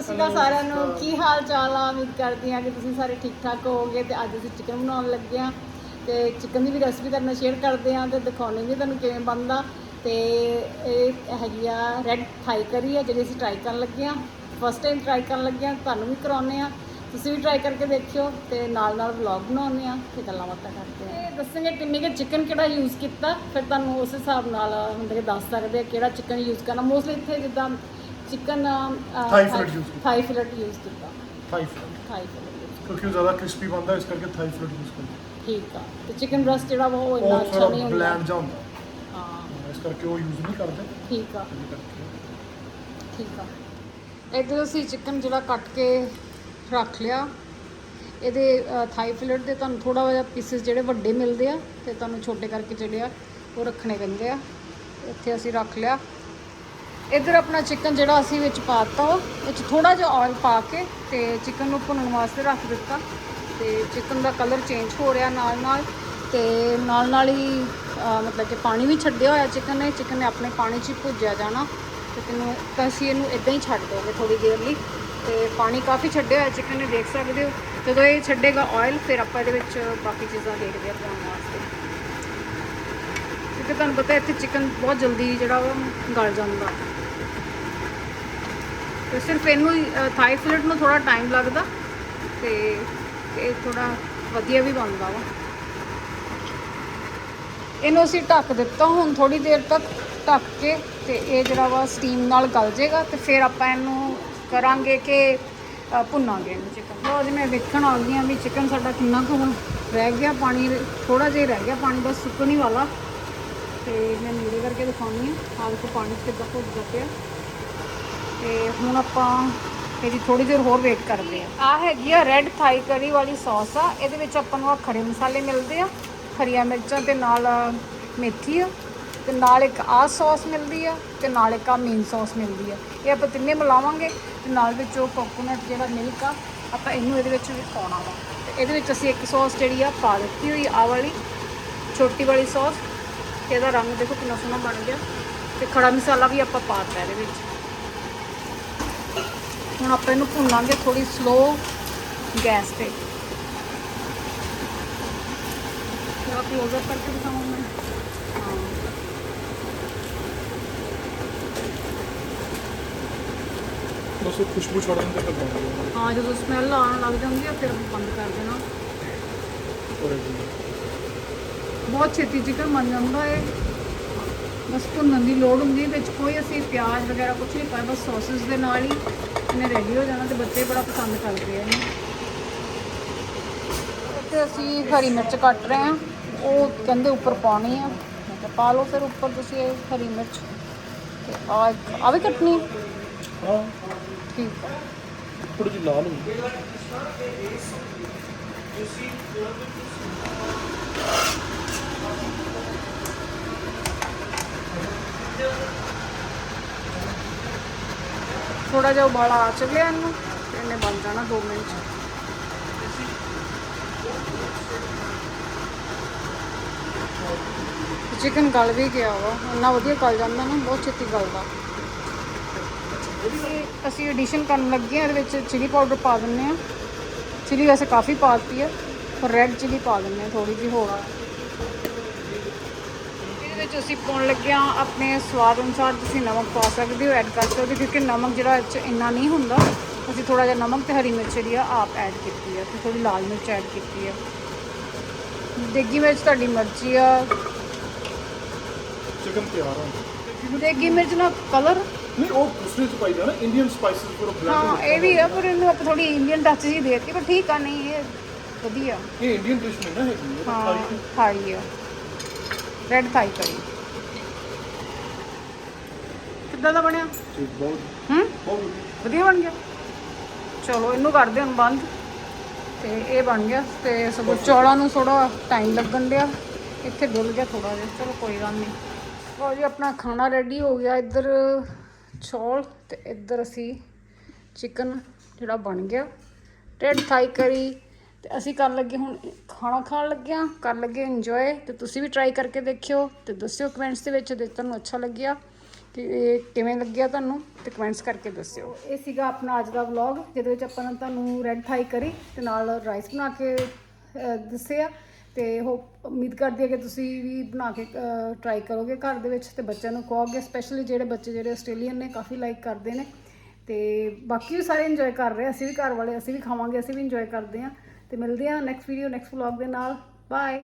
ਤੁਸੀਂ ਸ਼੍ਰੀ ਸਾਰਿਆਂ ਨੂੰ ਕੀ ਹਾਲ ਚਾਲ ਆ? ਉਮੀਦ ਕਰਦੀ ਹਾਂ ਕਿ ਤੁਸੀਂ ਸਾਰੇ ਠੀਕ ਠਾਕ ਹੋਵੋਗੇ ਤੇ ਅੱਜ ਅਸੀਂ ਚਿਕਨ ਬਣਾਉਣ ਲੱਗੇ ਹਾਂ ਤੇ ਚਿਕਨ ਦੀ ਵੀ ਰੈਸਪੀ ਤੁਹਾਡੇ ਨਾਲ ਸ਼ੇਅਰ ਕਰਦੇ ਹਾਂ ਤੇ ਦਿਖਾਉਣੀ ਵੀ ਤੁਹਾਨੂੰ ਕਿਵੇਂ ਬਣਦਾ ਤੇ ਇਹ ਹੈਗੀ ਆ ਰੈੱਡ ਥਾਈ ਕਰੀ ਆ ਜਿਹੜੀ ਅਸੀਂ ਟਰਾਈ ਕਰਨ ਲੱਗੇ ਹਾਂ। ਫਸਟ ਟਾਈਮ ਟਰਾਈ ਕਰਨ ਲੱਗੇ ਹਾਂ, ਤੁਹਾਨੂੰ ਵੀ ਕਰਾਉਨੇ ਆ ਤੁਸੀਂ ਵੀ ਟਰਾਈ ਕਰਕੇ ਦੇਖਿਓ ਤੇ ਨਾਲ ਨਾਲ ਵਲੌਗ ਬਣਾਉਂਦੇ ਆ ਤੇ ਗੱਲਾਂ ਬਾਤਾਂ ਕਰਦੇ ਆ ਇਹ ਦੱਸਾਂਗੇ ਕਿੰਨੇ ਕੇ ਚਿਕਨ ਕਿਹੜਾ ਯੂਜ਼ ਕੀਤਾ, ਫਿਰ ਤੁਹਾਨੂੰ ਉਸ ਹਿਸਾਬ ਨਾਲ ਹੁੰਦੇ ਕਿ ਦੱਸ ਸਕਦੇ ਆ ਕਿਹੜਾ ਚਿਕਨ ਯੂਜ਼ ਕਰਨਾ। ਮੋਸਟਲੀ ਇੱਥੇ ਜਿੱਦਾਂ ਚਿਕਨ Thai fillet use ਕੀਤਾ। ਥਾਈ ਫਿਲਟ ਯੂਜ਼ ਕੀਤਾ ਥਾਈ ਫਲਟ ਥਾਈ ਫਿਲਟ ਕਿਉਂਕਿ ਉਹ ਜ਼ਿਆਦਾ ਕ੍ਰਿਸਪੀ ਬਣਦਾ ਇਸ ਕਰਕੇ ਥਾਈ ਫਲਟ ਯੂਜ਼ ਕਰਦੇ ਠੀਕ ਆ ਤੇ ਚਿਕਨ ਬ੍ਰਸਟ ਜਿਹੜਾ ਵਾ ਉਹ ਇੰਨਾ ਉਹ ਅੱਛਾ ਥੋੜਾ ਨਹੀਂ ਹੁੰਦਾ ਬਲੈਂਡ ਹੁੰਦਾ ਹਾਂ ਇਸ ਕਰਕੇ ਉਹ ਯੂਜ਼ ਨਹੀਂ ਕਰਦੇ ਠੀਕ ਆ ਕਰਕੇ ਠੀਕ ਆ ਇੱਧਰ ਅਸੀਂ ਚਿਕਨ ਜਿਹੜਾ ਕੱਟ ਕੇ ਰੱਖ ਲਿਆ ਇਹਦੇ ਥਾਈ ਫਿਲਟ ਦੇ ਤੁਹਾਨੂੰ ਥੋੜਾ ਜਿਹਾ ਪੀਸਸ ਜਿਹੜੇ ਵੱਡੇ ਮਿਲਦੇ ਆ ਤੇ ਤੁਹਾਨੂੰ ਛੋਟੇ ਕਰਕੇ ਜਿਹੜੇ ਆ ਉਹ ਰੱਖਣੇ ਪੈਂਦੇ ਆ ਇੱਥੇ ਅਸੀਂ ਰੱਖ ਲਿਆ ਇੱਧਰ ਆਪਣਾ ਚਿਕਨ ਜਿਹੜਾ ਅਸੀਂ ਵਿੱਚ ਪਾਤਾ ਇਹ 'ਚ ਥੋੜਾ ਜਿਹਾ ਆਇਲ ਪਾ ਕੇ ਤੇ ਚਿਕਨ ਨੂੰ ਭੁੰਨਣ ਵਾਸਤੇ ਰੱਖ ਦਿੱਤਾ। ਤੇ ਚਿਕਨ ਦਾ ਕਲਰ ਚੇਂਜ ਹੋ ਰਿਹਾ ਨਾਲ ਨਾਲ ਤੇ ਨਾਲ ਨਾਲ ਹੀ ਮਤਲਬ ਕਿ ਪਾਣੀ ਵੀ ਛੱਡਿਆ ਹੋਇਆ ਚਿਕਨ ਨੇ। ਚਿਕਨ ਨੇ ਆਪਣੇ ਪਾਣੀ 'ਚ ਹੀ ਭੁੱਜਿਆ ਜਾਣਾ। ਤੇ ਤੈਨੂੰ, ਤਾਂ ਅਸੀਂ ਇਹਨੂੰ ਇਦਾਂ ਹੀ ਛੱਡ ਦੋਗੇ ਥੋੜੀ ਦੇਰ ਲਈ। ਤੇ ਪਾਣੀ ਕਾਫੀ ਛੱਡਿਆ ਹੋਇਆ ਚਿਕਨ ਨੇ, ਦੇਖ ਸਕਦੇ ਹੋ। ਜਦੋਂ ਇਹ ਛੱਡੇਗਾ ਆਇਲ ਫਿਰ ਆਪਾਂ ਇਹਦੇ ਵਿੱਚ ਬਾਕੀ ਚੀਜ਼ਾਂ ਦੇਖਦੇ ਹਾਂ ਬਣਾਉਣ ਵਾਸਤੇ। ਕਿਉਂਕਿ ਤੁਹਾਨੂੰ ਪਤਾ ਇੱਥੇ ਚਿਕਨ ਬਹੁਤ ਜਲਦੀ ਜਿਹੜਾ ਉਹ ਗਲ ਜਾਂਦਾ। ਤੇ ਸਿਰਫ ਇਹਨੂੰ ਥਾਈ ਫਿਲਟ ਨੂੰ ਥੋੜਾ ਟਾਈਮ ਲੱਗਦਾ ਤੇ ਇਹ ਥੋੜਾ ਵਧੀਆ ਵੀ ਬਣਦਾ ਵਾ। ਇਹਨੂੰ ਅਸੀਂ ਢੱਕ ਦਿੱਤਾ, ਹੁਣ ਥੋੜੀ ਦੇਰ ਤੱਕ ਢੱਕ ਕੇ ਤੇ ਇਹ ਜਿਹੜਾ ਵਾ ਸਟੀਮ ਨਾਲ ਗਲ ਜਾਏਗਾ ਤੇ ਫਿਰ ਆਪਾਂ ਇਹਨੂੰ ਕਰਾਂਗੇ ਕਿ ਭੁੰਨਾਂਗੇ ਇਹਨੂੰ ਚਿਕਨ ਲੋ ਅੱਜ ਮੈਂ ਵੇਖਣ ਆ ਗਈ ਹਾਂ ਵੀ ਚਿਕਨ ਸਾਡਾ ਕਿੰਨਾ ਕੁ ਹੁਣ ਰਹਿ ਗਿਆ, ਪਾਣੀ ਥੋੜਾ ਜਿਹਾ ਰਹਿ ਗਿਆ, ਪਾਣੀ ਬਸ ਸੁੱਕਣ ਹੀ ਵਾਲਾ। ਤੇ ਮੈਂ ਨੇੜੇ ਕਰਕੇ ਦਿਖਾਉਣੀ ਹਾਂ ਹਾਲ ਦੇਖੋ ਪਾਣੀ ਕਿੱਦਾਂ ਭੁੱਜਦਾ ਪਿਆ। ਤੇ ਹੁਣ ਆਪਾਂ ਇਹਦੀ ਥੋੜੀ ਦੇਰ ਹੋਰ ਵੇਟ ਕਰਦੇ ਆ ਆ ਹੈਗੀ ਆ ਰੈੱਡ ਥਾਈ ਕਰੀ ਵਾਲੀ ਸੌਸ ਆ। ਇਹਦੇ ਵਿੱਚ ਆਪਾਂ ਨੂੰ ਆ ਖੜੇ ਮਸਾਲੇ ਮਿਲਦੇ ਆ, ਹਰੀਆਂ ਮਿਰਚਾਂ ਤੇ ਨਾਲ ਮੇਥੀ ਆ, ਤੇ ਨਾਲ ਇੱਕ ਆ ਸੌਸ ਮਿਲਦੀ ਆ, ਤੇ ਨਾਲ ਇੱਕ ਆ ਮੀਨ ਸੌਸ ਮਿਲਦੀ ਆ। ਇਹ ਆਪਾਂ ਤਿੰਨੇ ਮਿਲਾਵਾਂਗੇ, ਤੇ ਨਾਲ ਵਿੱਚ ਉਹ ਕੋਕੋਨਟ ਜਿਹੜਾ ਮਿਲਕ ਆ, ਆਪਾਂ ਇਹਨੂੰ ਇਹਦੇ ਵਿੱਚ ਵੀ ਪਾਉਣਾ ਵਾ। ਤੇ ਇਹਦੇ ਵਿੱਚ ਅਸੀਂ ਇੱਕ ਸੌਸ ਜਿਹੜੀ ਆ ਪਾ ਦਿੱਤੀ ਹੋਈ ਆ ਵਾਲੀ ਛੋਟੀ ਵਾਲੀ ਸੌਸ ਇਹਦਾ ਰੰਗ ਦੇਖੋ ਕਿੰਨਾ ਸੋਹਣਾ ਬਣ ਗਿਆ। ਤੇ ਖੜਾ ਮਸਾਲਾ ਵੀ ਆਪਾਂ ਪਾਤਾ ਇਹਦੇ ਵਿੱਚ। ਹੁਣ ਆਪਾਂ ਇਹਨੂੰ ਭੁੰਨਾਂਗੇ ਥੋੜੀ ਸਲੋ ਗੈਸ ਤੇ। ਥੋੜਾ ਕਲੋਜ਼ਰ ਕਰਕੇ ਦਿਖਾਵਾਂ ਮੈਂ। ਹਾਂ। ਬਸ ਖੁਸ਼ਬੂ ਛੋੜਨ ਤੇ ਕਰਦਾ ਹਾਂ ਜਦੋਂ ਸਮੈਲ ਆਉਣ ਲੱਗ ਜਾਂਦੀ ਆ ਫਿਰ ਬੰਦ ਕਰ ਦੇਣਾ। ਬਹੁਤ ਛੇਤੀ ਚਿਕਨ ਬਣ ਜਾਂਦਾ ਹੈ ਬਸ ਭੁੰਨਣ ਦੀ ਲੋੜ ਹੁੰਦੀ ਹੈ ਵਿੱਚ ਕੋਈ ਅਸੀਂ ਪਿਆਜ਼ ਵਗੈਰਾ ਕੁਝ ਨਹੀਂ ਪਾਇਆ ਬਸ ਸੌਸਸ ਦੇ ਨਾਲ ਹੀ ਇਹਨੇ ਰੈਡੀ ਹੋ ਜਾਣਾ ਤੇ ਬੱਚੇ ਬੜਾ ਪਸੰਦ ਕਰਦੇ ਆ। ਇਹਨੂੰ ਤੇ ਅਸੀਂ ਹਰੀ ਮਿਰਚ ਕੱਟ ਰਹੇ ਹਾਂ ਉਹ ਕਹਿੰਦੇ ਉੱਪਰ ਪਾਉਣੀ ਆ। ਮੈਂ ਕਿਹਾ ਪਾ ਲਓ ਫਿਰ ਉੱਪਰ ਤੁਸੀਂ ਇਹ ਹਰੀ ਮਿਰਚ। ਤੇ ਆ ਆ ਵੀ ਕੱਟਣੀ ਹੈ? ਹਾਂ। ਠੀਕ ਆ। ਥੋੜੀ ਜਿਹੀ ਲਾਲ ਹੋਈ ਥੋੜਾ ਜਿਹਾ ਉਬਾਲਾ ਆ ਚੱਲਿਆ ਇਹਨੂੰ ਤੇ ਇਹਨੇ ਬਣ ਜਾਣਾ 2 ਮਿੰਟ 'ਚ। ਚਿਕਨ ਗਲ ਵੀ ਗਿਆ ਵਾ, ਇੰਨਾ ਵਧੀਆ ਗਲ ਜਾਂਦਾ ਨਾ, ਬਹੁਤ ਛੇਤੀ ਗਲਦਾ। ਇਹ ਅਸੀਂ ਐਡੀਸ਼ਨ ਕਰਨ ਲੱਗੇ ਹਾਂ, ਇਹਦੇ ਵਿੱਚ ਚਿਲੀ ਪਾਊਡਰ ਪਾ ਦਿੰਨੇ ਆ ਚਿਲੀ ਵੈਸੇ ਕਾਫੀ ਪਾਤੀ ਹੈ, ਪਰ ਰੈੱਡ ਚਿਲੀ ਪਾ ਦਿੰਨੇ ਆ ਥੋੜੀ ਜਿਹੀ ਹੋਰ। ਵਿੱਚ ਅਸੀਂ ਪਾਉਣ ਲੱਗੇ ਹਾਂ ਆਪਣੇ ਸਵਾਦ ਅਨੁਸਾਰ ਤੁਸੀਂ ਨਮਕ ਪਾ ਸਕਦੇ ਹੋ ਐਡ ਕਰ ਸਕਦੇ ਹੋ ਕਿਉਂਕਿ ਨਮਕ ਜਿਹੜਾ ਇਹ 'ਚ ਇੰਨਾ ਨਹੀਂ ਹੁੰਦਾ। ਅਸੀਂ ਥੋੜਾ ਜਿਹਾ ਨਮਕ ਤੇ ਹਰੀ ਮਿਰਚ ਜਿਹੜੀ ਆ ਆਪ ਐਡ ਕੀਤੀ ਹੈ ਤੇ ਥੋੜੀ ਲਾਲ ਮਿਰਚ ਐਡ ਕੀਤੀ ਹੈ ਦੇਗੀ ਮਿਰਚ ਤੁਹਾਡੀ ਮਰਜ਼ੀ ਆ। ਚਿਕਨ ਤਿਆਰ ਹੈ ਦੇਗੀ ਮਿਰਚ ਨਾਲ ਕਲਰ ਨਹੀਂ ਉਹ ਦੂਸਰੇ ਚ ਪਾਈ ਜਾਣਾ ਇੰਡੀਅਨ ਸਪਾਈਸਸ ਪੂਰਾ ਹਾਂ ਬਲੈਂਡ ਇਹ ਵੀ ਆ ਪਰ ਇਹਨੂੰ ਆਪਾਂ ਥੋੜੀ ਇੰਡੀਅਨ ਟੱਚ ਜੀ ਦੇ ਦਿੱਤੀ ਪਰ ਠੀਕ ਆ ਨਹੀਂ ਇਹ ਵਧੀਆ। ਇਹ ਇੰਡੀਅਨ ਡਿਸ਼ ਨਹੀਂ ਨਾ ਹੈਗੀ ਹਾਂ ਥਾਈ ਆ। ਰੈਡ ਥਾਈ ਕਰੀ ਕਿੱਦਾਂ ਦਾ ਬਣਿਆ? ਬਹੁਤ ਹੂੰ? ਬਹੁਤ ਵਧੀਆ। ਵਧੀਆ ਬਣ ਗਿਆ? ਚਲੋ ਇਹਨੂੰ ਕਰਦੇ ਹੁਣ ਬੰਦ। ਤੇ ਇਹ ਬਣ ਗਿਆ। ਤੇ ਸਗੋਂ ਚੌਲਾਂ ਨੂੰ ਥੋੜਾ ਟਾਈਮ ਲੱਗਣ ਡਿਆ। ਇੱਥੇ ਡੁੱਲ ਗਿਆ ਥੋੜਾ ਜਿਹਾ। ਚਲੋ ਕੋਈ ਗੱਲ ਨਹੀਂ। ਲਓ ਜੀ ਆਪਣਾ ਖਾਣਾ ਰੈਡੀ ਹੋ ਗਿਆ। ਇੱਧਰ ਚੌਲ ਤੇ ਇੱਧਰ ਅਸੀਂ ਚਿਕਨ ਜਿਹੜਾ ਬਣ ਗਿਆ। ਰੈਡ ਥਾਈ ਕਰੀ ਤੇ ਅਸੀਂ ਕਰਨ ਲੱਗੇ ਹੁਣ ਖਾਣਾ ਖਾਣ ਲੱਗਿਆ ਹਾਂ ਕਰਨ ਲੱਗੇ ਇੰਜੋਏ ਤੇ ਤੁਸੀਂ ਵੀ ਟਰਾਈ ਕਰਕੇ ਦੇਖਿਓ ਤੇ ਦੱਸਿਓ ਕਮੈਂਟਸ ਦੇ ਵਿੱਚ ਜੇ ਤੁਹਾਨੂੰ ਅੱਛਾ ਲੱਗਿਆ ਕਿ ਇਹ ਕਿਵੇਂ ਲੱਗਿਆ ਤੁਹਾਨੂੰ ਤੇ ਕਮੈਂਟਸ ਕਰਕੇ ਦੱਸਿਓ। ਇਹ ਸੀਗਾ ਆਪਣਾ ਅੱਜ ਦਾ ਵਲੌਗ ਜਿਹਦੇ ਵਿੱਚ ਆਪਾਂ ਨੇ ਤੁਹਾਨੂੰ ਰੈੱਡ ਥਾਈ ਕਰੀ ਤੇ ਨਾਲ ਰਾਈਸ ਬਣਾ ਕੇ ਦੱਸਿਆ ਤੇ ਹੋਪ ਉਮੀਦ ਕਰਦੀ ਹਾਂ ਕਿ ਤੁਸੀਂ ਵੀ ਬਣਾ ਕੇ ਟਰਾਈ ਕਰੋਗੇ ਘਰ ਦੇ ਵਿੱਚ ਤੇ ਬੱਚਿਆਂ ਨੂੰ ਖਵਾਓਗੇ ਸਪੈਸ਼ਲੀ ਜਿਹੜੇ ਬੱਚੇ ਜਿਹੜੇ ਆਸਟ੍ਰੇਲੀਅਨ ਨੇ, ਕਾਫੀ ਲਾਈਕ ਕਰਦੇ ਨੇ ਤੇ ਬਾਕੀ ਵੀ ਸਾਰੇ ਇੰਜੋਏ ਕਰ ਰਹੇ ਅਸੀਂ ਵੀ ਘਰ ਵਾਲੇ, ਅਸੀਂ ਵੀ ਖਾਵਾਂਗੇ, ਅਸੀਂ ਵੀ ਇੰਜੋਏ ਕਰਦੇ ਹਾਂ ਤੇ ਮਿਲਦੇ ਹਾਂ ਨੈਕਸਟ ਵੀਡੀਓ ਨੈਕਸਟ ਵਲੌਗ ਦੇ ਨਾਲ। ਬਾਏ